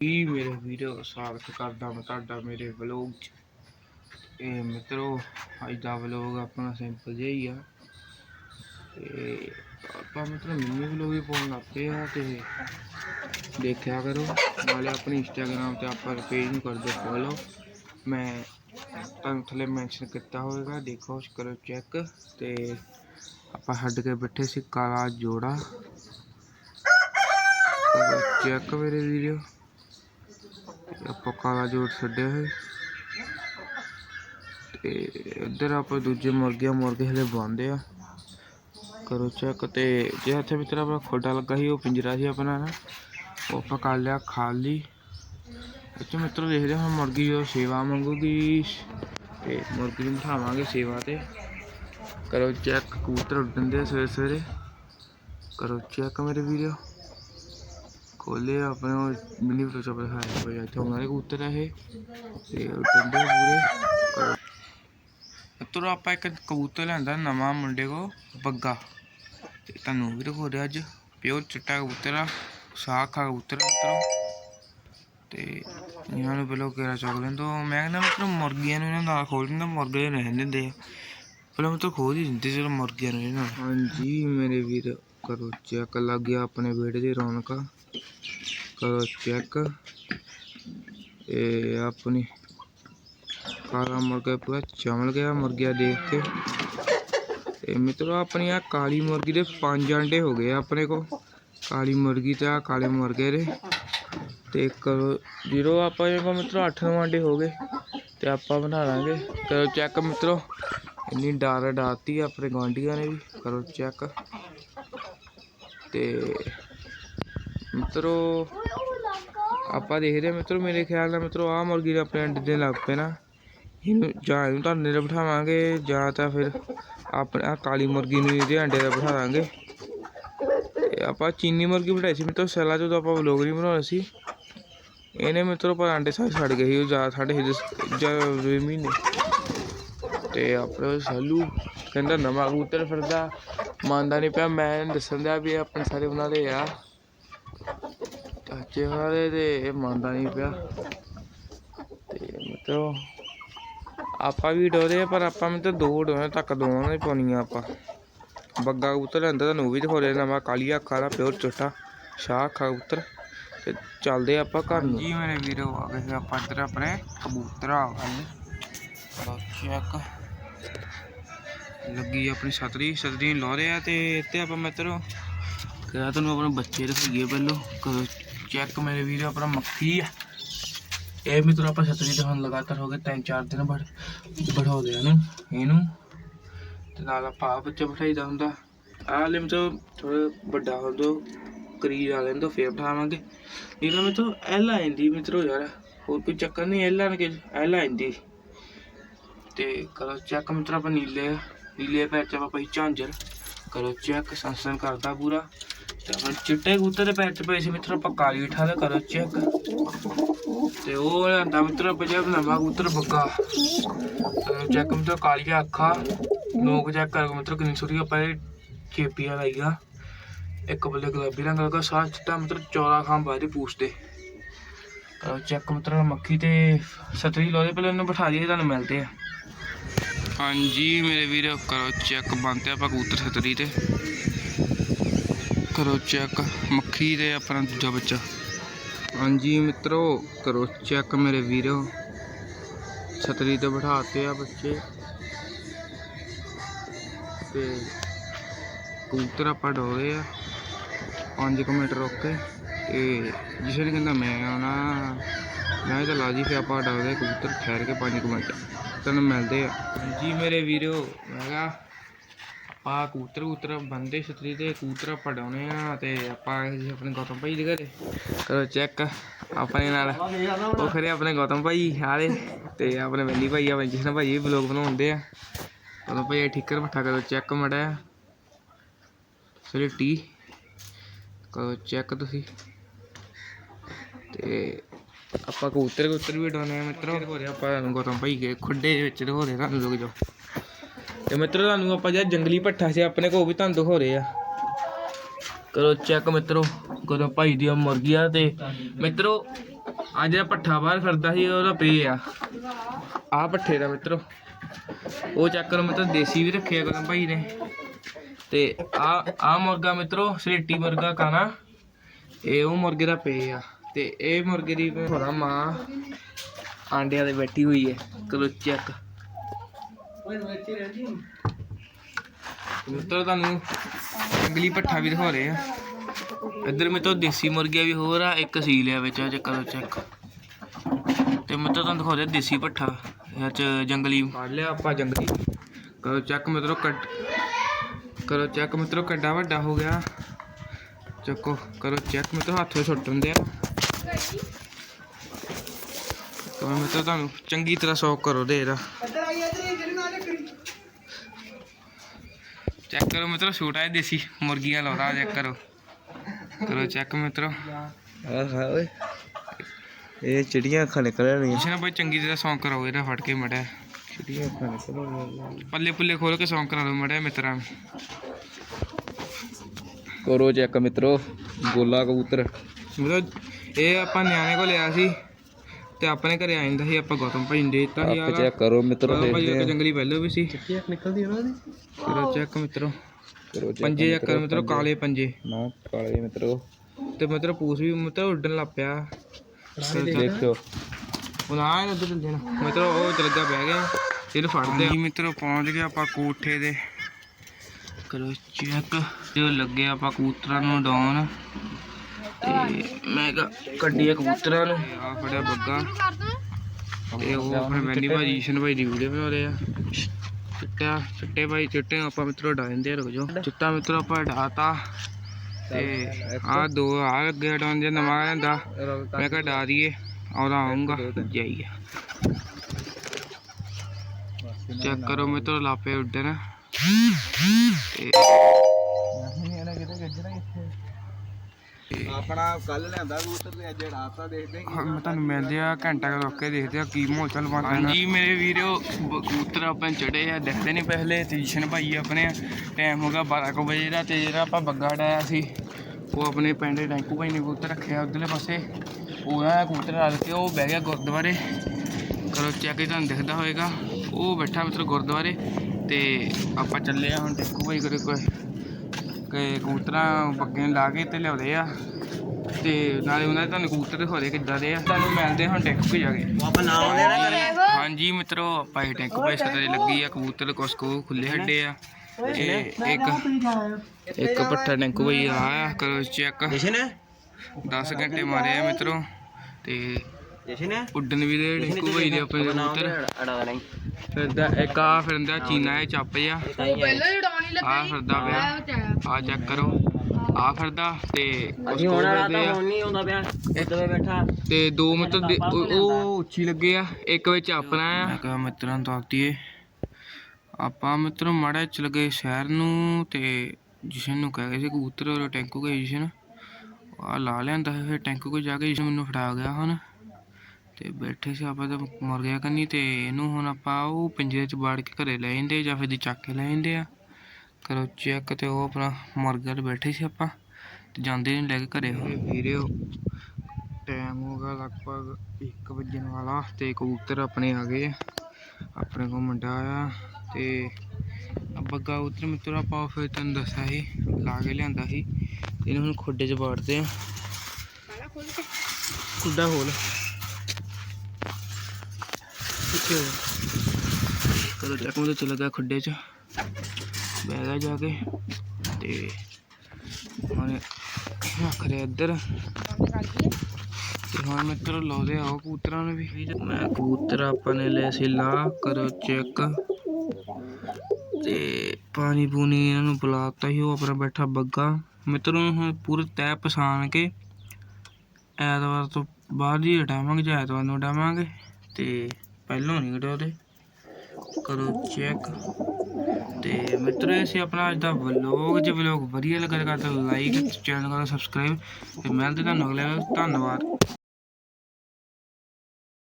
ਜੀ ਮੇਰੇ ਵੀਡੀਓ ਸਵਾਗਤ ਕਰਦਾ ਮੈਂ ਤੁਹਾਡਾ ਮੇਰੇ ਵਲੌਗ 'ਚ। ਇਹ ਮਿੱਤਰੋ, ਅੱਜ ਦਾ ਵਲੌਗ ਆਪਣਾ ਸਿੰਪਲ ਜਿਹਾ ਹੀ ਆ। ਤੇ ਆਪਾਂ ਮਿੱਤਰੋ ਮਿੰਨੀ ਵਲੌਗ ਹੀ ਪਾਉਣ ਲੱਗ ਪਏ ਆ ਤੇ ਦੇਖਿਆ ਕਰੋ, ਨਾਲੇ ਆਪਣੀ ਇੰਸਟਾਗ੍ਰਾਮ ਤੇ ਆਪਾਂ ਪੇਜ ਨੂੰ ਕਰ ਦਿਓ ਫੋਲੋ ਮੈਂ ਤੁਹਾਨੂੰ ਥੱਲੇ ਮੈਂਸ਼ਨ ਕੀਤਾ ਹੋਵੇਗਾ, ਦੇਖੋ ਕਰੋ ਚੈੱਕ ਤੇ ਆਪਾਂ ਛੱਡ ਕੇ ਬੈਠੇ ਸੀ ਕਾਲਾ ਜੋੜਾ। ਚੈੱਕ ਮੇਰੇ ਵੀਡੀਓ ਆਪਾਂ ਕਾਲਾ ਜੋੜ ਛੱਡਿਆ ਹੈ। ਤੇ ਇੱਧਰ ਆਪਾਂ ਦੂਜੇ ਮੁਰਗੀਆਂ, ਮੁਰਗੇ ਹਲੇ ਬੰਦੇ ਆ। ਕਰੋ ਚੈੱਕ ਤੇ ਜੇ ਇੱਥੇ ਵੀ ਤੇਰਾ ਆਪਣਾ ਖੋਡਾ ਲੱਗਾ ਸੀ, ਉਹ ਪਿੰਜਰਾ ਸੀ ਆਪਣਾ ਨਾ, ਉਹ ਆਪਾਂ ਕਰ ਲਿਆ ਖਾਲੀ। ਇੱਥੇ ਮਿੱਤਰੋ ਦੇਖਦੇ ਹਾਂ ਮੁਰਗੀ ਜੋ ਸੇਵਾ ਮੰਗੂਗੀ। ਤੇ ਮੁਰਗੀ ਨੂੰ ਬਿਠਾਵਾਂਗੇ ਸੇਵਾ ਤੇ। ਕਰੋ ਚੈੱਕ ਕਬੂਤਰ ਉੱਡਣ ਦੇ ਆ ਸਵੇਰੇ ਸਵੇਰੇ ਕਰੋ ਚੈੱਕ ਮੇਰੇ ਵੀਡੀਓ ਖੋਲੇ ਆਪਣੇ ਉਹ ਮਿੰਨੀ ਵਿੱਚ ਚਪਲ ਖਾਇਆ ਪਿਆ ਇੱਥੇ ਉਹਨਾਂ ਦੇ ਕਬੂਤਰ ਆ ਇਹ। ਤੇ ਟੰਡੇ ਪੂਰੇ। ਤੋ ਆਪਾਂ ਇੱਕ ਕਬੂਤਰ ਲੈਂਦਾ ਨਵਾਂ ਮੁੰਡੇ ਕੋ ਬੱਗਾ। ਤੇ ਤੁਹਾਨੂੰ ਵੀ ਦਿਖਾ ਰਿਹਾ ਅੱਜ। ਪਿਓਰ ਚਿੱਟਾ ਕਬੂਤਰ ਆ ਸਾਖਾ ਕਬੂਤਰ ਮਿੱਤਰੋ ਤੇ ਇਹਨਾਂ ਨੂੰ ਪਹਿਲਾਂ ਕਿਹੜਾ ਚੁੱਕ ਲੈਣ ਮੈਂ ਕਹਿੰਦਾ ਮਤਲਬ ਮੁਰਗੀਆਂ ਨੂੰ ਇਹਨਾਂ ਨਾਲ ਖੋਲ ਦਿੰਦਾ, ਮੁਰਗੇ ਰਹਿਣ ਦਿੰਦੇ ਆ। ਪਹਿਲਾਂ ਮਤਲਬ ਖੋਲ ਹੀ ਦਿੰਦੇ ਚਲੋ ਮੁਰਗੀਆਂ ਨੂੰ ਇਹਨਾਂ ਹਾਂਜੀ, ਮੇਰੇ ਵੀਰ। ਕਰੋ ਚੈੱਕ ਲੱਗ ਗਿਆ ਆਪਣੇ ਵਿਹੜੇ ਦੀ ਰੌਣਕਾਂ। ਕਰੋ ਚੈੱਕ ਇਹ ਆਪਣੀ ਕਾਲਾ ਮੁਰਗਾ ਪੂਰਾ ਚਮਲ ਗਿਆ ਮੁਰਗਿਆ ਦੇਖ ਕੇ। ਤੇ ਮਿੱਤਰੋ, ਆਪਣੀ ਆ ਕਾਲੀ ਮੁਰਗੀ ਦੇ ਪੰਜ ਅੰਡੇ ਹੋ ਗਏ ਆ ਆਪਣੇ ਕੋ ਕਾਲੀ ਮੁਰਗੀ ਤੇ ਆ ਕਾਲੇ ਮੁਰਗੇ ਦੇ। ਤੇ ਕਰੋ ਜੀਰੋ ਆਪਾਂ ਇਹ ਕੋ ਮਿੱਤਰੋ 8 ਨੌ ਅੰਡੇ ਹੋ ਗਏ। ਤੇ ਆਪਾਂ ਬਣਾ ਲਾਂਗੇ। ਕਰੋ ਚੈੱਕ ਮਿੱਤਰੋ। ਇੰਨੀ ਡਾਰ ਡਾਤੀ ਆਪਣੇ ਗਵਾਂਢੀਆਂ ਨੇ ਵੀ। ਕਰੋ ਚੈੱਕ ਤੇ ਮਿੱਤਰੋ, ਆਪਾਂ ਦੇਖਦੇ ਹਾਂ ਮਿੱਤਰੋ, ਮੇਰੇ ਖਿਆਲ ਨਾਲ ਮਿੱਤਰੋ, ਆਹ ਮੁਰਗੀ ਦੇ ਆਪਣੇ ਅੰਡੇ ਦੇ ਲੱਗ ਪਏ ਨਾ ਇਹਨੂੰ ਜਾਂ ਇਹਨੂੰ ਧਰਨੇ ਤੇ ਬਿਠਾਵਾਂਗੇ, ਜਾਂ ਤਾਂ ਫਿਰ ਆਪਣਾ ਕਾਲੀ ਮੁਰਗੀ ਨੂੰ ਇਹਦੇ ਅੰਡੇ ਦਾ ਬਿਠਾ ਦਾਂਗੇ। ਤੇ ਆਪਾਂ ਚੀਨੀ ਮੁਰਗੀ ਬਿਠਾਈ ਸੀ ਮਿੱਤਰੋ, ਸੈਲਾ ਜਦੋਂ ਆਪਾਂ ਵਲੋਗ ਨਹੀਂ ਬਣਾਉਣਾ ਸੀ। ਇਹਨੇ ਮਿੱਤਰੋ ਪਰ ਅੰਡੇ ਸਾਰੇ ਛੱਡ ਗਏ ਸੀ, ਉਹ ਜ਼ਿਆਦਾ ਸਾਡੇ ਜਾਂ ਮਹੀਨੇ। ਤੇ ਆਪਣੇ ਸੈਲੂ ਕਹਿੰਦਾ ਨਵਾਂ ਕਬੂਤਰ ਫਿਰਦਾ, ਮੰਨਦਾ ਨਹੀਂ ਪਿਆ, ਮੈਂ ਇਹਨੂੰ ਦੱਸਣ ਦਿਆ ਵੀ ਇਹ ਆਪਣੇ ਸਾਰੇ ਉਹਨਾਂ ਦੇ ਆ। ਚਾਚੇ ਵਾਲੇ ਤੇ ਇਹ ਮੰਨਦਾ ਨਹੀਂ ਪਿਆ। ਤੇ ਮਤਲਬ ਆਪਾਂ ਵੀ ਡੋਰੇ ਪਰ ਆਪਾਂ ਮੈਂ ਦੋ ਡੋਰੇ ਤੱਕ ਦੋਵਾਂ ਨੇ ਪਾਉਣੀਆਂ ਆਪਾਂ। ਬੱਗਾ ਕਬੂਤਰ ਲੈਂਦਾ ਤੁਹਾਨੂੰ ਵੀ ਦਿਖਾ ਰਿਹਾ ਨਵਾਂ ਕਾਲੀ ਅੱਖਾਂ ਦਾ ਪਿਓਰ ਚੋਟਾ, ਸ਼ਾਹ ਅੱਖਾਂ ਕਬੂਤਰ। ਤੇ ਚੱਲਦੇ ਆਪਾਂ ਘਰ ਨੂੰ। ਜੀ ਮੇਰੇ ਵੀਰੋ, ਆ ਗਏ ਆਪਾਂ ਇੱਧਰ ਆਪਣੇ ਕਬੂਤਰਾਂ ਵੱਲ। ਚੈੱਕ ਲੱਗੀ ਆਪਣੀ ਛਤਰੀ ਛਤਰੀ ਲਾ ਰਹੇ ਤੇ ਇੱਥੇ ਆਪਾਂ ਮਿੱਤਰੋ ਕਿਹਾ ਤੁਹਾਨੂੰ ਆਪਣੇ ਬੱਚੇ ਦਿਖਾਈਏ ਪਹਿਲੋਂ। ਕਰੋ ਚੈੱਕ ਮੇਰੇ ਵੀਰ, ਆਪਣਾ ਮੱਖੀ ਆ। ਇਹ ਮਿੱਤਰੋ ਆਪਾਂ ਛਤਰੀ ਤੇ ਹੁਣ ਲਗਾਤਾਰ ਹੋ ਗਏ, ਤਿੰਨ ਚਾਰ ਦਿਨ ਬੜ, ਬੜਾਉਂਦੇ ਇਹਨੂੰ ਇਹਨੂੰ। ਤੇ ਨਾਲ ਆਪਾਂ ਆਹ ਬੱਚਾ ਬਿਠਾਈਦਾ ਹੁੰਦਾ। ਆਹ ਲਿਮ ਤੋਂ ਥੋੜਾ ਵੱਡਾ ਹੋ ਦੋ ਕਰੀਰ ਆ ਲੈਂਦੋ ਫੇਰ ਬਿਠਾਵਾਂਗੇ। ਇਹਨਾਂ ਵਿੱਚ ਐਲ ਆ ਜਾਂਦੀ ਮਿੱਤਰੋ ਯਾਰ। ਹੋਰ ਕੋਈ ਚੱਕਰ ਨਹੀਂ ਐਲ ਆਣ ਕੇ ਐਲ ਆ ਜਾਂਦੀ। ਤੇ ਕਰੋ ਚੈੱਕ ਮਿੱਤਰ ਆਪਾਂ ਨੀਲੇ ਨੀਲੇ ਪੈਰ ਚ ਆਪਾਂ ਪਈ ਝਾਂਜਰ। ਕਰੋ ਚੈੱਕ ਸੰਸਨ ਕਰਦਾ ਪੂਰਾ। ਤੇ ਆਪਾਂ ਚਿੱਟੇ ਕਬੂਤਰ ਦੇ ਪੈਰ ਚ ਪਏ ਸੀ ਮਿੱਤਰ, ਆਪਾਂ ਕਾਲੀ ਉਠਾ ਦੇ ਕਰੋ ਚੈੱਕ ਤੇ ਉਹ ਲਿਆਂਦਾ ਮਿੱਤਰ ਪੰਜਾਬ ਨਵਾਂ ਕਬੂਤਰ ਬੱਗਾ ਚੈੱਕ ਮਿੱਤਰ, ਕਾਲੀਆਂ ਅੱਖਾਂ। ਨੋਕ ਚੈੱਕ ਕਰੋ ਮਿੱਤਰ, ਕਿੰਨੀ ਸੋਹਣੀ ਆਪਾਂ ਇਹ ਚੇਪੀਆ ਲਾਈਗਾ ਇੱਕ ਬੱਲੇ ਗੁਲਾਬੀ ਰੰਗ ਦਾ ਸਾਹ ਚਿੱਟਾ ਮਿੱਤਰ ਚੌੜਾ ਖਾਂ ਬਾਹਰੀ ਪੂਛਦੇ। ਕਰੋ ਚੈੱਕ ਮਿੱਤਰ, ਮੱਖੀ ਤੇ ਸਤਰੀ ਲੋਦੇ ਪਹਿਲੇ ਇਹਨੂੰ ਬਿਠਾ ਦਈਏ, ਤੁਹਾਨੂੰ ਮਿਲਦੇ ਆ। ਹਾਂਜੀ, ਮੇਰੇ ਵੀਰ, ਕਰੋ ਚੈੱਕ ਬੰਦੇ ਆਪਾਂ ਕਬੂਤਰ ਛਤਰੀ ਤੇ। ਕਰੋ ਚੈੱਕ। ਮੱਖੀ ਤੇ ਆਪਣਾ ਦੂਜਾ ਬੱਚਾ। ਹਾਂਜੀ ਮਿੱਤਰੋ, ਕਰੋ ਚੈੱਕ ਮੇਰੇ ਵੀਰੋ। ਛਤਰੀ ਤੇ ਬਿਠਾਤੇ ਆ ਬੱਚੇ। ਤੇ ਕਬੂਤਰ ਆਪਾਂ ਡੋਰੇ ਆ। 5 ਮਿੰਟ ਰੁਕ ਕੇ। ਤੇ ਜਿਸ਼ਨ ਕਹਿੰਦਾ ਮੈਂ ਆਉਣਾ। ਮੈਂ ਤਾਂ ਲਾਜੀ ਫਿਰ ਆਪਾਂ ਡੋਰੇ ਕਬੂਤਰ। ਠਹਿਰ ਕੇ 5 ਮਿੰਟ। ਤੈਨੂੰ ਮਿਲਦੇ ਆ। ਜੀ ਮੇਰੇ ਵੀਰੋ, ਮੈਂ ਕਿਹਾ ਆਪਾਂ ਕੂਤਰ ਕਬੂਤਰ ਬੰਦੇ ਛਤਰੀ ਤੇ ਕਬੂਤਰ ਪੜਾਉਣੇ ਆ ਤੇ ਆਪਾਂ ਆਏ ਸੀ ਆਪਣੇ ਗੌਤਮ ਭਾਈ ਦੇ ਘਰੇ। ਕਰੋ ਚੈੱਕ ਆਪਣੇ ਨਾਲ। ਉਹ ਖਰੇ ਆਪਣੇ ਗੌਤਮ ਭਾਈ ਆਲੇ ਤੇ ਆਪਣੇ ਵੈਲੀ ਭਾਈ, ਆਪਣੇ ਜਿਸਨ ਭਾਈ ਵੀ ਬਲੌਗ ਬਣਾਉਂਦੇ ਆ। ਗੌਤਮ ਭਾਈ ਠੀਕਰ ਮੱਠਾ ਕਰੋ ਚੈੱਕ ਮੜਿਆ ਮੜਾ ਟੀ ਕਰੋ ਚੈੱਕ ਤੁਸੀਂ। ਤੇ ਆਪਾਂ ਕਬੂਤਰ ਕਬੂਤਰ ਵੀ ਡਾਉਣੇ ਆ ਮਿੱਤਰੋ। ਆਪਾਂ ਗੌਤਮ ਭਾਈ ਕੇ ਖੁੱਡੇ ਵਿੱਚ ਦਿਖਾ ਰਹੇ ਤੁਹਾਨੂੰ ਲੋਕ ਜਾਓ। ਤੇ ਮਿੱਤਰੋ, ਤੁਹਾਨੂੰ ਆਪਾਂ ਜਿਹੜਾ ਜੰਗਲੀ ਭੱਠਾ ਸੀ, ਆਪਣੇ ਕੋਲ ਵੀ ਤੁਹਾਨੂੰ ਦਿਖਾ ਰਹੇ ਆ। ਕਰੋ ਚੈੱਕ ਮਿੱਤਰੋ ਗੌਤਮ ਭਾਈ ਦੀ ਮੁਰਗੀਆਂ ਤੇ ਮਿੱਤਰੋ ਅੱਜ ਜਿਹੜਾ ਪੱਠਾ ਬਾਹਰ ਫਿਰਦਾ ਸੀ, ਉਹਦਾ ਪੇ ਆ। ਆ ਪੱਠੇ ਦਾ ਮਿੱਤਰੋ। ਉਹ ਚੱਕਰ ਮਤਲਬ ਦੇਸੀ ਵੀ ਰੱਖਿਆ ਕਦਮ ਭਾਈ ਨੇ। ਤੇ ਆ ਆ ਮੁਰਗਾ ਮਿੱਤਰੋ, ਸਲੇਟੀ ਮੁਰਗਾ ਖਾਣਾ ਇਹ ਉਹ ਮੁਰਗੇ ਦਾ ਪੇ ਆ। ਤੇ ਇਹ ਮੁਰਗੇ ਦੀ ਹੋਣਾ ਮਾਂ ਆਂਡਿਆਂ ਦੇ ਬੈਠੀ ਹੋਈ ਹੈ। ਕਰੋ ਚੈੱਕ ਮਿੱਤਰੋ ਤੁਹਾਨੂੰ ਅਗਲੀ ਪੱਠਾ ਵੀ ਦਿਖਾ ਰਹੇ ਆ। ਇੱਧਰ ਮੇਰੇ ਤੋਂ ਦੇਸੀ ਮੁਰਗੀਆਂ ਵੀ ਹੋਰ ਆ ਇੱਕ ਸੀ ਲਿਆ ਵਿੱਚ ਅੱਜ ਕਰੋ ਚੈੱਕ ਤੇ ਮੈਂ ਤਾਂ ਤੁਹਾਨੂੰ ਦਿਖਾ ਰਿਹਾ ਦੇਸੀ ਪੱਠਾ ਇਹ ਚ ਜੰਗਲੀ। ਫੜ ਲਿਆ ਆਪਾਂ ਜੰਗਲੀ। ਕਰੋ ਚੈੱਕ ਮਿੱਤਰੋ ਕੱਟ ਕਰੋ ਚੈੱਕ ਮਿੱਤਰੋ ਕੱਡਾ ਵੱਡਾ ਹੋ ਗਿਆ। ਚੱਕੋ ਕਰੋ ਚੈੱਕ ਮਿੱਤਰੋ ਹੱਥੋਂ ਛੁੱਟ ਹੁੰਦੇ ਆ। ਤਾਂ ਮੈਂ ਤਾਂ ਤੁਹਾਨੂੰ ਚੰਗੀ ਤਰ੍ਹਾਂ ਸੌਕ ਕਰੋ ਦੇ ਇਹਦਾ ਚੈੱਕ ਕਰੋ ਮਿੱਤਰੋ ਛੋਟਾ ਹੈ ਦੇਸੀ ਮੁਰਗੀਆਂ ਲਾਉਂਦਾ ਚੈੱਕ ਕਰੋ। ਕਰੋ ਚੈੱਕ ਮਿੱਤਰੋ। ਆਹ ਓਏ। ਇਹ ਚਿੜੀਆਂ ਅੱਖਾਂ ਨਿਕਲ ਰਹੀਆਂ ਜਿਸ ਨਾਲ ਬਾਈ ਚੰਗੀ ਤਰ੍ਹਾਂ ਸੌਂਕ ਕਰਾਓ ਇਹਦਾ ਫੜ ਕੇ ਮੜਿਆ। ਚਿੜੀਆਂ ਅੱਖਾਂ ਨਿਕਲ ਰਹੀਆਂ ਪੱਲੇ ਪੁੱਲੇ ਖੋਲ ਕੇ ਸੌਂਕ ਕਰਾ ਦੋ ਮੜਿਆ ਮਿੱਤਰਾਂ। ਕਰੋ ਚੈੱਕ ਮਿੱਤਰੋ ਗੋਲਾ ਕਬੂਤਰ। ਮਤਲਬ ਇਹ ਆਪਾਂ ਨਿਆਣੇ ਕੋਲ ਲਿਆ ਸੀ। ਤੇ ਆਪਣੇ ਘਰੇ ਆ ਜਾਂਦਾ ਸੀ ਆਪਾਂ ਗੌਤਮ ਭਾਈ ਨੂੰ ਦੇ ਦਿੱਤਾ ਸੀ ਆਹ। ਚੈੱਕ ਕਰੋ ਮਿੱਤਰੋ ਗੌਤਮ ਭਾਈ ਦੇਖਦੇ ਇੱਕ ਆ। ਜੰਗਲੀ ਪਹਿਲੋਂ ਵੀ ਸੀ। ਨਿਕਲਦੀ ਉਹਨਾਂ ਦੀ ਕਰੋ ਚੈੱਕ ਮਿੱਤਰੋ। ਕਰੋ check ਪੰਜੇ ਚੱਕਰ ਮਿੱਤਰੋ ਕਾਲੇ ਪੰਜੇ। ਨਾ ਕਾਲੇ ਮਿੱਤਰੋ। ਤੇ ਮਿੱਤਰੋ ਪੂਸ ਵੀ ਮਿੱਤਰੋ ਉੱਡਣ ਲੱਗ ਪਿਆ। ਦੇਖਿਓ ਆ ਇਹਨੂੰ ਉੱਧਰ ਦੇਣਾ ਮਿੱਤਰੋ ਉਹ ਚਲ ਗਿਆ ਬਹਿ ਗਿਆ। ਇਹਨੂੰ ਫੜਦੇ ਆ ਮਿੱਤਰੋ ਪਹੁੰਚ ਗਏ ਆਪਾਂ ਕੋਠੇ ਦੇ। ਕਰੋ ਚੈੱਕ ਤੇ ਉਹ ਲੱਗੇ ਆਪਾਂ ਕਬੂਤਰਾਂ ਨੂੰ ਡਾਉਣ ਤੇ ਮੈਂ ਕਿਹਾ ਕੱਢੀਏ ਕਬੂਤਰਾਂ ਨੂੰ। ਆ ਫੜਿਆ ਬੱਗਾ। ਤੇ ਉਹ ਆਪਣੇ ਮੈਨੀ ਭਾਜੀ ਈਸ਼ਨ ਭਾਈ ਦੀ ਵੀਡੀਓ ਬਣਾ ਰਹੇ ਆ। ਚਿੱਟਾ ਚਿੱਟੇ ਭਾਈ ਚਿੱਟੇ ਆਪਾਂ ਮਿੱਤਰੋ ਡਾ ਦਿੰਦੇ ਆ ਰੁਕ ਜਾਓ। ਚਿੱਟਾ ਮਿੱਤਰੋ ਆਪਾਂ ਡਾਤਾ ਤੇ ਆ ਦੋ ਆ ਲੱਗੇ ਡਾਉਣ ਜੇ ਨਵਾਂ ਲੈਂਦਾ ਮੈਂ ਕਿਹਾ ਡਾ ਦਈਏ ਆਉਂਦਾ ਆਉਂਗਾ ਜਾਈਏ। ਚੈੱਕ ਕਰੋ ਮਿੱਤਰੋ ਲਾਪੇ ਉੱਡਣ। ਤੇ ਆਪਣਾ ਕੱਲ ਲਿਆਂਦਾ ਕਬੂਤਰ ਤੇ ਅੱਜ ਰਾਤਾ ਦੇਖਦੇ ਹਾਂ, ਮੈਂ ਤੁਹਾਨੂੰ ਮਿਲਦੇ ਆ ਘੰਟਾ ਕੁ ਰੁਕ ਕੇ ਦੇਖਦੇ ਆ ਕੀ ਮਾਹੌਲ ਚੱਲ ਪਾ ਹਾਂਜੀ ਮੇਰੇ ਵੀਰੋ ਬ- ਕਬੂਤਰ ਆਪਾਂ ਚੜੇ ਆ ਦਿਖਦੇ ਨਹੀਂ ਪਹਿਲੇ ਤੀਸ਼ਨ ਭਾਈ ਆਪਣੇ ਟਾਈਮ ਹੋ ਗਿਆ 12 ਕੁ ਵਜੇ ਦਾ ਤੇ ਜਿਹੜਾ ਆਪਾਂ ਬੱਗਾ ਡਾਇਆ ਸੀ ਉਹ ਆਪਣੇ ਪਿੰਡ ਟੈਂਕੂ ਭਾਈ ਨੇ ਕਬੂਤਰ ਰੱਖਿਆ ਉਧਰਲੇ ਪਾਸੇ। ਉਹਨਾਂ ਦਾ ਕਬੂਤਰ ਰਲ ਕੇ ਉਹ ਬਹਿ ਗਿਆ ਗੁਰਦੁਆਰੇ। ਕਰੋ ਚੈੱਕ ਤੁਹਾਨੂੰ ਦਿਖਦਾ ਹੋਏਗਾ ਉਹ ਬੈਠਾ ਮਤਲਬ ਗੁਰਦੁਆਰੇ ਤੇ ਆਪਾਂ ਚੱਲੇ ਆ ਹੁਣ ਟੈਂਕੂ ਭਾਈ ਕੋਲ ਕੋਈ ਕਿ ਕਬੂਤਰਾਂ ਬੱਗੇ ਨੂੰ ਲਾ ਕੇ ਤੇ ਲਿਆਉਂਦੇ ਆ। ਤੇ ਨਾਲੇ ਉਹਨਾਂ ਦੇ ਤੁਹਾਨੂੰ ਕਬੂਤਰ ਦਿਖਾਉਂਦੇ ਕਿੱਦਾਂ ਦੇ ਆ। ਤੁਹਾਨੂੰ ਮਿਲਦੇ ਹੁਣ ਟੈਂਕੂ 'ਤੇ ਜਾ ਕੇ। ਆਪਾਂ ਨਾਮ ਲੈਣਾ ਹਾਂਜੀ ਮਿੱਤਰੋ ਆਪਾਂ ਇਹ ਟੈਂਕੂ ਭਾਈ ਸਤਰੇ ਲੱਗੀ ਆ ਕਬੂਤਰ ਕੁਛ ਕੁ ਖੁੱਲੇ ਹੱਡੇ ਆ। ਇਹ ਇੱਕ ਇੱਕ ਪੱਠਾ ਟੈਂਕੂ ਭਾਈ ਆ ਕਰੋ ਚੈੱਕ ਜਸ਼ਨ? 10 ਘੰਟੇ ਮਾਰੇ ਆ ਮਿੱਤਰੋ ਤੇ ਜਸ਼ਨ? ਉੱਡਣ ਵੀ ਦੇ ਟੈਂਕੂ ਭਾਈ ਦੇ ਆਪਣੇ ਕਬੂਤਰ। ਅੜਾ ਨਹੀਂ। ਫਿਰਦਾ ਇੱਕ ਆ ਫਿਰਦਾ ਚੀਨਾ ਇਹ ਚੱਪ ਜਾ ਆ ਫਿਰਦਾ ਪਿਆ। ਆ ਚੈੱਕ ਕਰੋ। ਆ ਫਿਰਦਾ ਤੇ ਕੁਛ ਕੁ ਫਿਰਦੇ ਆ। ਨਹੀਂ ਆਉਂਦਾ ਪਿਆ ਇੱਥੇ ਬੈਠਾ। ਤੇ ਦੋ ਮਤਲਬ ਦੇ- ਉਹ ਉਹ ਉੱਚੀ ਲੱਗੇ ਆ ਇੱਕ ਵਿੱਚ ਆਪਣਾ ਆ। ਮੈਂ ਕਿਹਾ ਮਿੱਤਰਾਂ ਨੂੰ ਦੱਸਦੀਏ ਆਪਾਂ ਮਿੱਤਰੋਂ ਮਾੜਾ ਚ ਲਗੇ ਸ਼ਹਿਰ ਨੂੰ ਤੇ ਜਿਸ਼ਨ ਨੂੰ ਕਹਿ ਗਏ ਸੀ ਕਬੂਤਰ ਔਰ ਟੈਂਕੂ ਗਏ ਜਿਸ਼ਨ। ਆ ਲਾ ਲਿਆਂਦਾ ਸੀ, ਫਿਰ ਟੈਂਕੂ ਕੋ ਜਾ ਕੇ ਜਿਸ਼ਨ ਮੈਨੂੰ ਫੜਾ ਗਿਆ ਹੁਣ। ਤੇ ਬੈਠੇ ਸੀ ਆਪਾਂ ਤਾਂ ਮਰ ਗਿਆ ਕੰਨੀ ਤੇ ਇਹਨੂੰ ਹੁਣ ਆਪਾਂ ਉਹ ਪਿੰਜਰੇ ਚ ਬਾੜ ਕੇ ਘਰੇ ਲੈ ਜਾਂਦੇ ਜਾਂ ਫਿਰ ਦੀ ਚੱਕ ਕੇ ਲੈ ਜਾਂਦੇ ਆ। ਕਰੋ ਚੈੱਕ ਤੇ ਉਹ ਆਪਣਾ ਮਰ ਗਿਆ ਤੇ ਬੈਠੇ ਸੀ ਆਪਾਂ ਤੇ ਜਾਂਦੇ ਨਹੀਂ ਲੈ ਕੇ ਘਰੇ। ਵੀਰਿਓ ਟਾਈਮ ਹੋ ਗਿਆ ਲਗਭਗ 1 ਵਜਣ ਵਾਲਾ ਤੇ ਕਬੂਤਰ ਆਪਣੇ ਆ ਗਏ। ਆਪਣੇ ਕੋਲ ਮੁੰਡਾ ਆ ਤੇ ਬੱਗਾ ਉਤਰ ਮਿੱਤਰ ਆਪਾਂ ਫਿਰ ਤੈਨੂੰ ਦੱਸਿਆ ਸੀ ਲਾ ਕੇ ਲਿਆਂਦਾ ਸੀ। ਇਹਨੂੰ ਹੁਣ ਖੁੱਡੇ 'ਚ ਬਾੜਦੇ ਆ। ਖੁੱਡਾ ਖੋਲ। ਪਿੱਛੇ ਹੋ। ਕਰੋ ਚੱਕ ਮੈਂ ਚਲਾ ਗਿਆ ਖੁੱਡੇ 'ਚ। ਬਹਿ ਗਿਆ ਜਾ ਕੇ ਤੇ ਹੁਣ ਰੱਖ ਰਿਹਾ ਇੱਧਰ। ਤੇ ਹੁਣ ਮਿੱਤਰ ਲਾਉਂਦੇ ਆਓ ਕੂਤਰਾਂ ਨੂੰ ਵੀ। ਮੈਂ ਕੂਤਰ ਆਪਾਂ ਨੇ ਲੈ ਸੀ ਲਾ, ਕਰੋ ਚੈੱਕ ਤੇ ਪਾਣੀ ਪੂਣੀ ਇਹਨਾਂ ਨੂੰ ਬੁਲਾਤਾ ਸੀ, ਉਹ ਆਪਣਾ ਬੈਠਾ ਬੱਗਾ। ਮਿੱਤਰ, ਹੁਣ ਪੂਰੇ ਤੈ ਪਛਾਣ ਕੇ ਐਤਵਾਰ ਤੋਂ ਬਾਅਦ ਹੀ ਹਟਾਵਾਂਗੇ, ਜਾਂ ਐਤਵਾਰ ਨੂੰ ਹਟਾਵਾਂਗੇ। ਤੇ ਪਹਿਲਾਂ ਨਹੀਂ ਹਟਾਉਂਦੇ। ਕਰੋ ਚੈੱਕ ਤੇ ਮਿੱਤਰੋ ਇਹ ਸੀ ਆਪਣਾ ਅੱਜ ਦਾ ਵਲੌਗ ਜੇ ਵਲੌਗ ਵਧੀਆ ਲੱਗਾ ਤਾਂ ਲਾਈਕ ਚੈਨਲ ਕਰੋ ਸਬਸਕ੍ਰਾਈਬ ਤੇ ਮਿਲਦੇ ਤੁਹਾਨੂੰ ਅਗਲੇ ਧੰਨਵਾਦ।